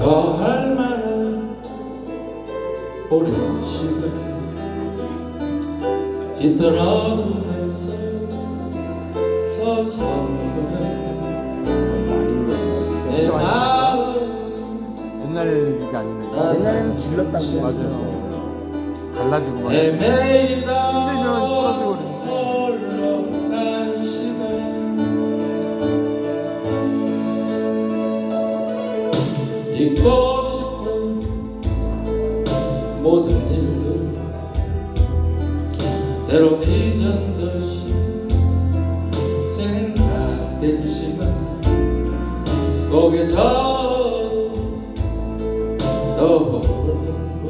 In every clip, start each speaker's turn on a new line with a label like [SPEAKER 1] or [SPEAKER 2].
[SPEAKER 1] 거할 만한 오랜 시간 짙은 어둠에서 내 마음
[SPEAKER 2] 옛날 얘기 아니네.
[SPEAKER 3] 옛날에는 질렀다고 요
[SPEAKER 2] 맞아요. 갈라지고 막. 힘들면 쏟아지고
[SPEAKER 1] 잊고 싶은 모든 일들 때론 이전 듯이 생각했지만 거기에 저 떠오르는 것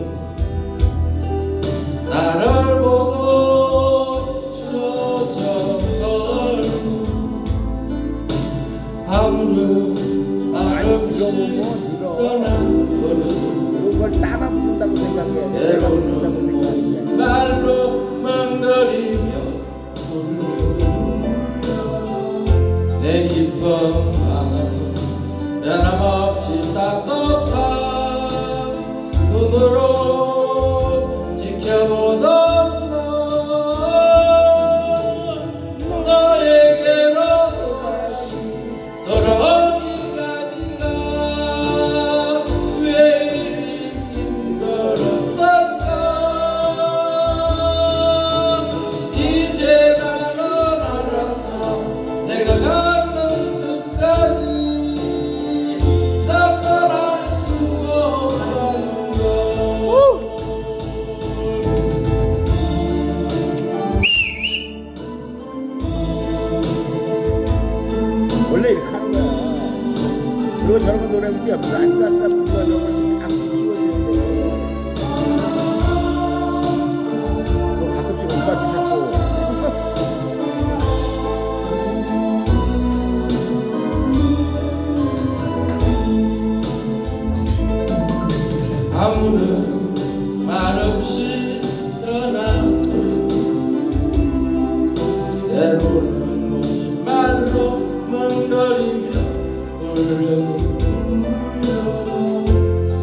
[SPEAKER 1] 나를 보고 아무런 말 없이
[SPEAKER 3] 들어보면 들어.
[SPEAKER 1] 떠나버려
[SPEAKER 3] 그걸 따라 부른다고 생각해야 돼. 내가 부른다고
[SPEAKER 1] 때로는
[SPEAKER 3] 생각해.
[SPEAKER 1] 말로 불러 내 이쁜 마음 변함없이 따뜻한 눈으로
[SPEAKER 3] 원래 이렇게 하는 거야. 그리고 저런 거 노래 부르면 옆에서 아싸싸 불러줘가지고 악기 키워주는데. 또 가끔씩 오빠 주셨고.
[SPEAKER 1] 아무런 말 없이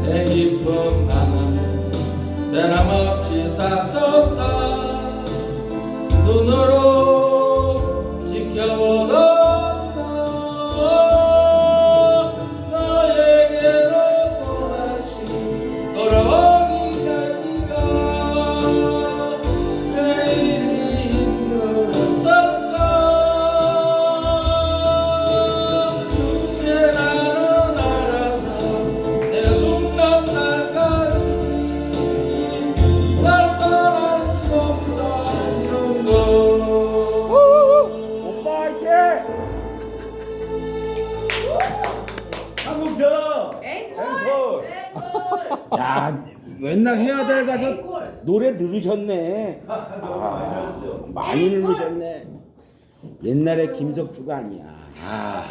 [SPEAKER 1] 내 깊은 마음 변함없이 눈으로
[SPEAKER 3] 더! 앵콜! 야, 맨날 해야될 가서 노래 들으셨네. 아, 많이 들으셨네. 옛날에 김석주가 아니야. 아.